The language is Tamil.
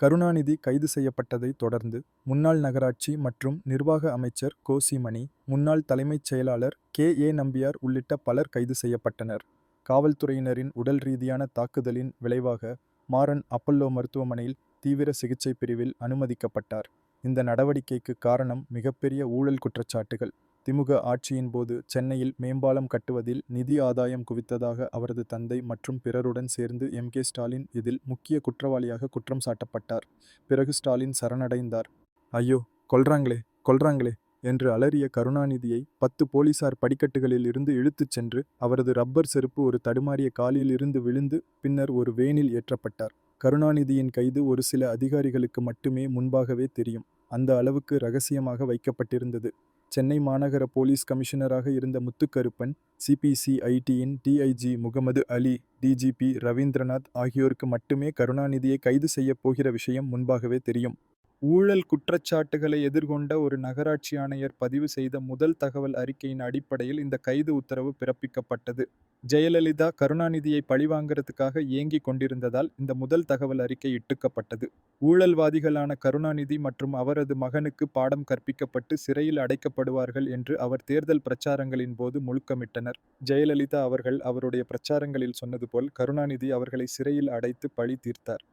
கருணாநிதி கைது செய்யப்பட்டதைத் தொடர்ந்து முன்னாள் நகராட்சி மற்றும் நிர்வாக அமைச்சர் கோசிமணி முன்னாள் தலைமைச் செயலாளர் கே ஏ நம்பியார் உள்ளிட்ட பலர் கைது செய்யப்பட்டனர். காவல்துறையினரின் உடல் ரீதியான தாக்குதலின் விளைவாக மாறன் அப்பல்லோ மருத்துவமனையில் தீவிர சிகிச்சை பிரிவில் அனுமதிக்கப்பட்டார். இந்த நடவடிக்கைக்கு காரணம் மிகப்பெரிய ஊழல் குற்றச்சாட்டுகள். திமுக ஆட்சியின் போது சென்னையில் மேம்பாலம் கட்டுவதில் நிதி ஆதாயம் குவித்ததாக அவரது தந்தை மற்றும் பிறருடன் சேர்ந்து எம். கே. ஸ்டாலின் இதில் முக்கிய குற்றவாளியாக குற்றம் சாட்டப்பட்டார். பிறகு ஸ்டாலின் சரணடைந்தார். ஐயோ கொல்றாங்களே கொல்றாங்களே என்று அலறிய கருணாநிதியை பத்து போலீசார் படிக்கட்டுகளில் இருந்து இழுத்துச் சென்று அவரது ரப்பர் செருப்பு ஒரு தடுமாறிய காலில் இருந்து விழுந்து பின்னர் ஒரு வேனில் ஏற்றப்பட்டார். கருணாநிதியின் கைது ஒரு சில அதிகாரிகளுக்கு மட்டுமே முன்பாகவே தெரியும். அந்த அளவுக்கு ரகசியமாக வைக்கப்பட்டிருந்தது. சென்னை மாநகர போலீஸ் கமிஷனராக இருந்த முத்துக்கருப்பன் சிபிசிஐடியின் டிஐஜி முகமது அலி டிஜிபி ரவீந்திரநாத் ஆகியோருக்கு மட்டுமே கருணாநிதியை கைது செய்யப் போகிற விஷயம் முன்பாகவே தெரியும். ஊழல் குற்றச்சாட்டுகளை எதிர்கொண்ட ஒரு நகராட்சி ஆணையர் பதிவு செய்த முதல் தகவல் அறிக்கையின் அடிப்படையில் இந்த கைது உத்தரவு பிறப்பிக்கப்பட்டது. ஜெயலலிதா கருணாநிதியை பழிவாங்கிறதுக்காக ஏங்கிக் கொண்டிருந்ததால் இந்த முதல் தகவல் அறிக்கை இட்டுக்கப்பட்டது. ஊழல்வாதிகளான கருணாநிதி மற்றும் அவரது மகனுக்கு பாடம் கற்பிக்கப்பட்டு சிறையில் அடைக்கப்படுவார்கள் என்று அவர் தேர்தல் பிரச்சாரங்களின் போது முழுக்கமிட்டனர் ஜெயலலிதா அவர்கள் அவருடைய பிரச்சாரங்களில் சொன்னது போல் கருணாநிதி அவர்களை சிறையில் அடைத்து பழி தீர்த்தார்.